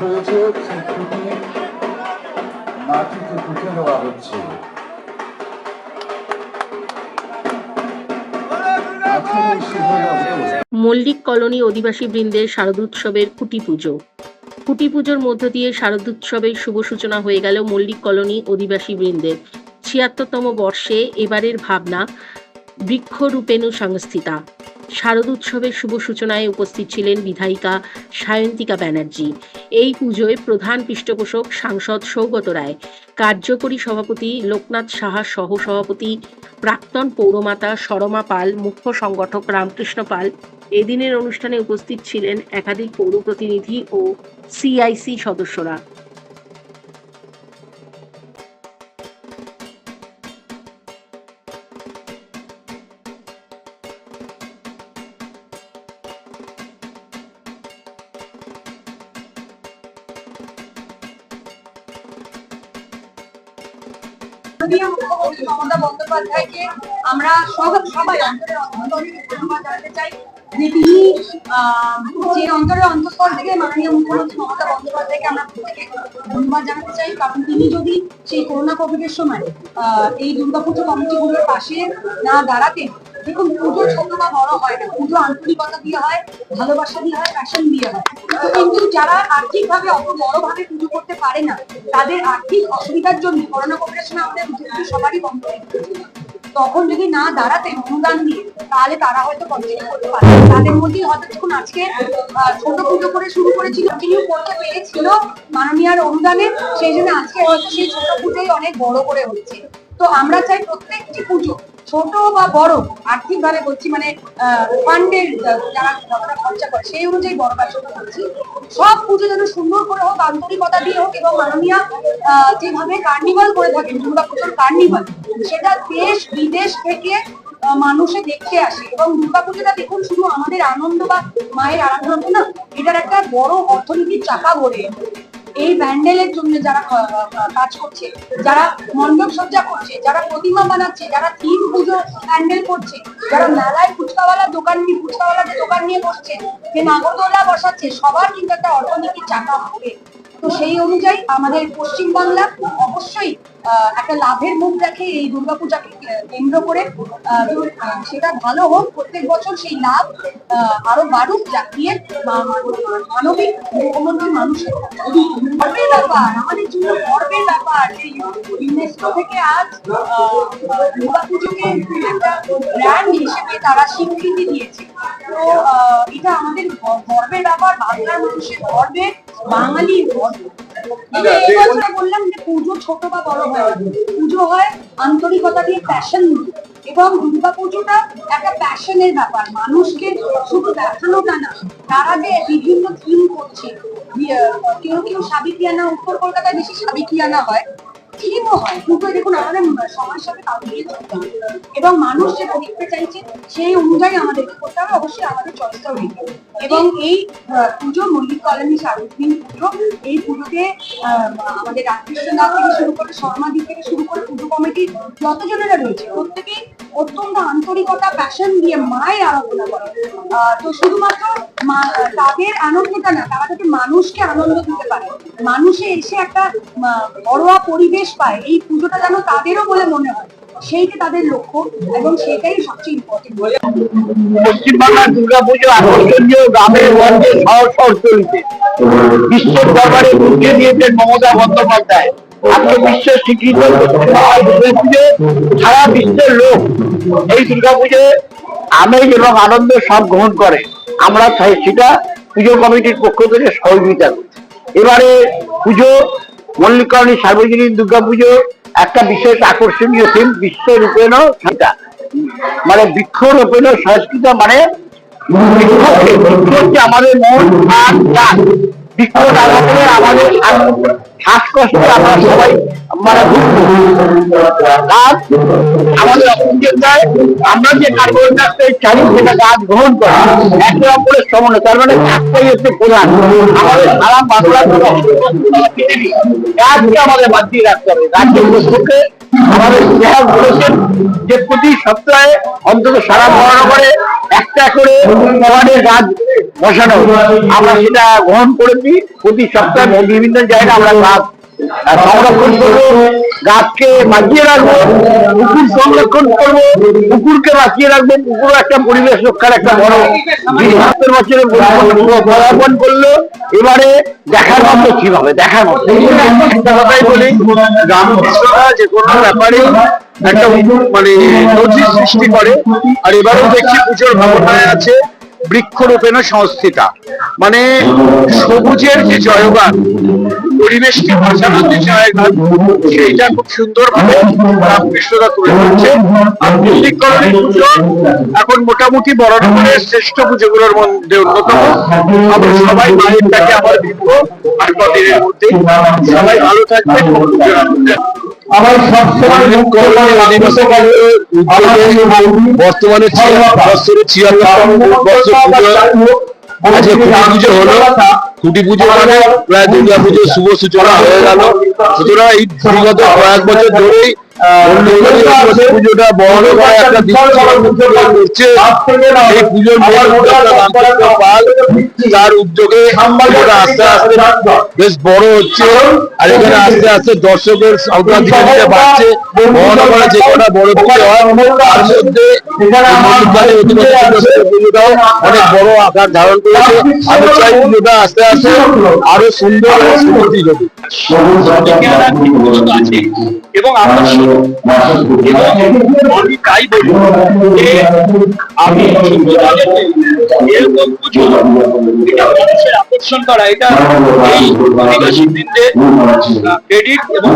হয়েছে মাটিতে দেওয়া হচ্ছে মল্লিক কলোনি অধিবাসী বৃন্দের শারদোৎসবের খুঁটি পুজো। খুঁটি পুজোর মধ্য দিয়ে শারদোৎসবের শুভ সূচনা হয়ে গেল মল্লিক কলোনি অধিবাসী বৃন্দের। ছিয়াত্তরতম বর্ষে এবারের ভাবনা বৃক্ষরূপেণু সংস্থিতা। শারদ উৎসবের শুভ সূচনায় উপস্থিত ছিলেন বিধায়িকা সায়ন্তিকা ব্যানার্জি। এই পুজোয় প্রধান পৃষ্ঠপোষক সাংসদ সৌগত রায়, কার্যকরী সভাপতি লোকনাথ সাহা সহ সভাপতি প্রাক্তন পৌরমাতা সরমা পাল, মুখ্য সংগঠক রামকৃষ্ণ পাল। এদিনের অনুষ্ঠানে উপস্থিত ছিলেন একাধিক পৌর প্রতিনিধি ও সিআইসি সদস্যরা। বন্দ্যোপাধ্যায়কে আমরা জানাতে চাই। যে তিনি যে থেকে মাননীয় মমতা বন্দ্যোপাধ্যায়কে জানাতে চাই। কারণ তিনি যদি সেই করোনা কোভিডের সময় আহ, এই দুর্গাপুজো কমিটিগুলোর পাশে না দাঁড়াতেন পুজো বড় হয় না। পুজো আন্তরিকতা দিয়ে হয়, ভালোবাসা দিয়ে হয় প্যাশন দিয়ে হয়। কিন্তু যারা আর্থিক ভাবে অত বড় ভাবে পুজো করতে পারে না, তাদের আর্থিক অসুবিধার জন্য করোনা আমাদের সবারই বন্ধ হয়ে তখন যদি না দাঁড়াতেন অনুদান দিয়ে, তাহলে তারা হয়তো কন্টিনিউ করতে পারত তাদের মধ্যেই হয়তো দেখুন আজকে ছোট পুজো করে শুরু করেছিল কন্টিনিউ করতে পেরেছিল মাননীয়ার অনুদানে। সেই জন্য আজকে হয়তো সেই ছোট পুজোই অনেক বড় করে হচ্ছে। তো আমরা চাই প্রত্যেকটি পুজো ছোট বা বড় আর্থিক ভাবে বলছি মানে ফান্ডের যারা খরচা করে, সেই অনুযায়ী বড় বা করছি। সব পুজো যেন সুন্দর করে হোক, আন্তরিকতা দিয়ে হোক এবং মাননীয়া যেভাবে কার্নিভাল করে থাকেন, দুর্গা পুজোর কার্নিভাল সেটা দেশ, বিদেশ থেকে মানুষে দেখতে আসে এবং দুর্গাপুজোটা দেখুন, শুধু আমাদের আনন্দ বা মায়ের আরাধনা না, এটার একটা বড় অর্থনীতির চাকা গড়ে এই ব্যান্ডেলের জন্য যারা কাজ করছে, যারা মণ্ডপ সজ্জা করছে, যারা প্রতিমা বানাচ্ছে, যারা তিন পুজো ব্যান্ডেল করছে, যারা মেলায় ফুচকাওয়ালা দোকান নিয়ে, ফুচকাওয়ালাদের দোকান নিয়ে বসছে, যে নাগরদোলা বসাচ্ছে, সবার কিন্তু একটা অর্থনীতির চাকা হবে। তো সেই অনুযায়ী আমাদের পশ্চিমবাংলা অবশ্যই একটা লাভের মুখ দেখে এই দুর্গাপূজাকে কেন্দ্র করে সেটা ভালো হোক, প্রত্যেক বছর সেই লাভ আরও বাড়ুক জাতিয়ে মানবিক মুখ্যমন্ত্রী মানুষের গর্বের ব্যাপার, আমাদের জন্য গর্বের ব্যাপার যে ইউনেস্কো থেকে আজ দুর্গাপুজোকে একটা ব্র্যান্ড হিসেবে তারা স্বীকৃতি দিয়েছে। তো এটা আমাদের গর্বের ব্যাপার, বাংলার মানুষের গর্বে, বাঙালির গর্ব। বললাম যে পুজো ছোট বা বড় হয়। পুজো হয় আন্তরিকতা দিয়ে প্যাশন এবং দুর্গা পুজোটা একটা প্যাশনের ব্যাপার। মানুষকে শুধু দেখানোটা না তার আগে বিভিন্ন থিম করছে। ইয়ে, কেউ কেউ সাবিকিয়ানা উত্তর কলকাতায় বেশি সাবিকিয়ানা হয়। হয়। দেখুন, আমাদের সাথে হবে। এবং মানুষ যেটা দেখতে চাইছে, সেই অনুযায়ী আমাদেরকে করতে হবে। অবশ্যই আমাদের চয়েসটাও রেখে এবং এই পুজো, মল্লিক কলোনি সার্বজনীন পুজো, এই পুজোতে আমাদের দাস থেকে শুরু করে শর্মাদি থেকে শুরু করে পুজো কমিটি যতজনেরা রয়েছে, প্রত্যেকেই অত্যন্ত আন্তরিকতা প্যাশন দিয়ে মায়ের আরাধনা করে। তো শুধুমাত্র তাদের আনন্দটা না, তারা যাতে মানুষকে আনন্দ দিতে পারে। মানুষে এসে একটা ঘরোয়া পরিবেশ পায়, এই পুজোটা যেন তাদেরও বলে মনে হয়। সারা বিশ্বের লোক এই দুর্গাপুজোয় আমেজ এবং আনন্দ সব গ্রহণ করে। আমরা সেটা পুজো কমিটির পক্ষ থেকে সহযোগিতা করি এবারে পুজো, মল্লিকরণী সার্বজনীন দুর্গাপুজো একটা বিশেষ আকর্ষণীয় থিম বিশ্ব রূপেণ সেটা। মানে বৃক্ষরোপণ সংস্কৃত মানে আমাদের মন বৃক্ষ না আমাদের আমাদের দেয় যে গ্রহণ করে, একে অপরের সমন্বয়, তার মানে হচ্ছে প্রধান। আমাদের আমাদের রাখতে হবে। গাছের পক্ষে আমাদের যে প্রতি সপ্তাহে অন্তত সারা মহানগরে একটা করে ফলের গাছ বসানো। আমরা সেটা গ্রহণ করেছি। প্রতি সপ্তাহে বিভিন্ন জায়গায় আমরা গাছ সংরক্ষণ করব, গাছকে বাঁচিয়ে রাখব, পুকুর সংরক্ষণ করব, পুকুরকে বাঁচিয়ে রাখব, পুকুর একটা পরিবেশ রক্ষার একটা বড় পদার্পণ করল, এবারে দেখার মতো কি হবে দেখার মতো। বলি রামকৃষ্ণরা যে কোনো ব্যাপারে একটা মানে সৃষ্টি করে, আর এবারেও দেখছি পুজোর ভাবনায় আছে। বৃক্ষরোপণ সংস্থিতা। মানে সবুজের যে জয়গান, পরিবেশকে বাঁচানোর যে জয়গান, সেইটা খুব সুন্দরভাবে রামকৃষ্ণরা তুলে ধরছে। আর মল্লিকরণের পুজো এখন মোটামুটি বড়নগরের শ্রেষ্ঠ পুজোগুলোর মধ্যে অন্যতম। আমরা সবাই মায়ের ডাকে আবার ফিরবো আর কদিনের মধ্যে সবাই ভালো আনন্দে। আমার সবসময় বর্তমানে বছরে ছিয়াত্তর বছর পুজো আজকে খুঁটি পুজো হলো। খুঁটি পুজো মানে প্রায় দুর্গা পুজোর শুভ সূচনা হয়ে গেল। সুতরাং এই বিগত কয়েক বছর ধরেই পুজোটা বড় একটা এই পুজোর মূল উদ্যোক্তা রামকৃষ্ণ পাল তার উদ্যোগে পুজোটা আস্তে আস্তে বেশ বড় হচ্ছে। আর এখানে আস্তে আস্তে দর্শকের বাড়ছে। মহানগরে যে কটা বড় পুজো হয় তার মধ্যে পুজোটাও অনেক বড় আকার ধারণ করেছে। আমি চাই পুজোটা আস্তে আস্তে আরও সুন্দর এবং আমরা আমি তাই বলি যে আমি এরকম পুজো এটা মানুষের আকর্ষণ করা এটা এই আদিবাসী বৃন্দের ক্রেডিট এবং